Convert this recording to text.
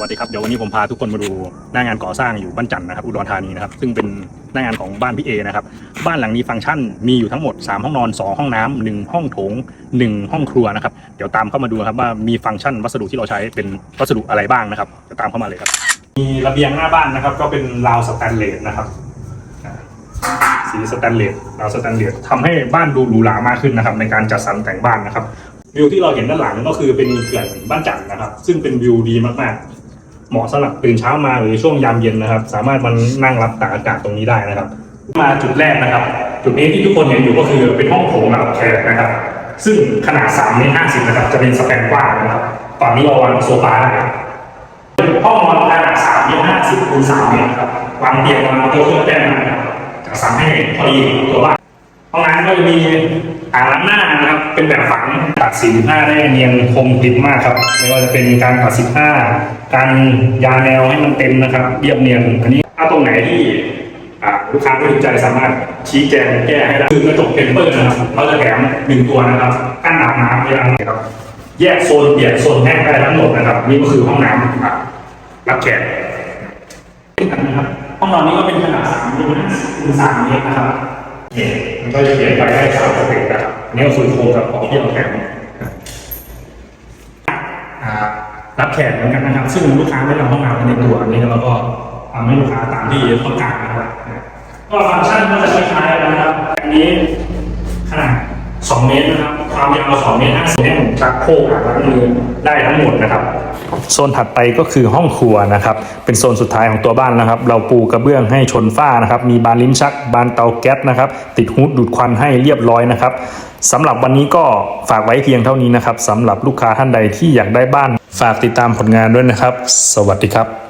สวัสดีครับเดี๋ยววันนี้ผมพาทุกคนมาดูหน้างานก่อสร้างอยู่บ้านจันทร์นะครับอุดรธานีนะครับซึ่งเป็นหน้างานของบ้านพี่เอนะครับบ้านหลังนี้ฟังก์ชันมีอยู่ทั้งหมด 3 ห้องนอน 2 ห้องน้ำหนึ่งห้องโถง 1 ห้องครัวนะครับเดี๋ยวตามเข้ามาดูครับว่ามีฟังก์ชันวัสดุที่เราใช้เป็นวัสดุอะไรบ้างนะครับเดี๋ยวตามเข้ามาเลยครับ มีระเบียงหน้าบ้านนะครับ ก็เป็นราวสแตนเลสนะครับสีสแตนเลสราวสแตนเลสทำให้บ้านดูหรูหรามากขึ้นนะครับในการจัดสรรแต่งบ้านนะครับวิวที่เราเห็นด้านหลังก็คือเป็นเขื่อนบ้านจันนะครับ ซึ่งเป็นวิวดีมากๆ เหมาะสำหรับตื่นเช้ามาหรือช่วงยามเย็นนะครับ สามารถมันนั่งรับตากอากาศตรงนี้ได้นะครับ มาจุดแรกนะครับ จุดนี้ที่ทุกคนเห็นอยู่ก็คือเป็นห้องโถงรับแขกนะครับ ซึ่งขนาด3เมตร50นะครับจะเป็นสแปนกว้างนะครับฝั่งนี้เราวางโซฟาได้ห้องนอนขนาด3เมตร50คูณ3เมตรครับวางเตียงวางโต๊ะเครื่องแป้งนะครับจะสั่งให้พอดีตัวบ้านห้องน้ำก็จะมี อ่างล้างหน้านะครับเป็นแบบฝังตัดสีผ้าได้เนียนคมกริบมากครับไม่ว่าจะเป็นการตัดสีผ้าการยาแนวให้มันเต็มนะครับเรียบเนียนอันนี้ถ้าตรงไหนที่ลูกค้าไม่ถูกใจสามารถชี้แจงแก้ให้ได้คือกระจกเทมเปอร์นะครับเราจะแถมหนึ่งตัวนะครับกั้นอาบน้ำเวลานะครับแยกโซนเปียกโซนแห้งได้ทั้งหมดนะครับ นี่ก็คือห้องน้ำรับแขกนะครับห้องนอนนี้ก็เป็นขนาด3เมตรคูณ3เมตรนะครับ มันก็จะเขียนไปได้สามสเต็ปนะครับอันนี่ก็คือโครงกับของที่เราแถมอ่ารับแขกเหมือนกันนะครับ ซึ่งลูกค้าไม่ทำห้องน้ำในตัวอันนี้เราก็ทำให้ลูกค้าตามที่ต้องการนะครับก็ฟังก์ชันก็จะคล้ายๆกันนะครับ อันนี้ขนาด 2 เมตรนะครับ ความยาว2เมตร50ให้ผมชักโครกล้างมือได้ทั้งหมดนะครับ โซนถัดไปก็คือห้องครัวนะครับ เป็นโซนสุดท้ายของตัวบ้านนะครับ เราปูกระเบื้องให้ชนฝ้านะครับ มีบานลิ้นชัก บานเตาแก๊สนะครับ ติดฮูดดูดควันให้เรียบร้อยนะครับสำหรับวันนี้ก็ฝากไว้เพียงเท่านี้นะครับสำหรับลูกค้าท่านใดที่อยากได้บ้าน ฝากติดตามผลงานด้วยนะครับ สวัสดีครับ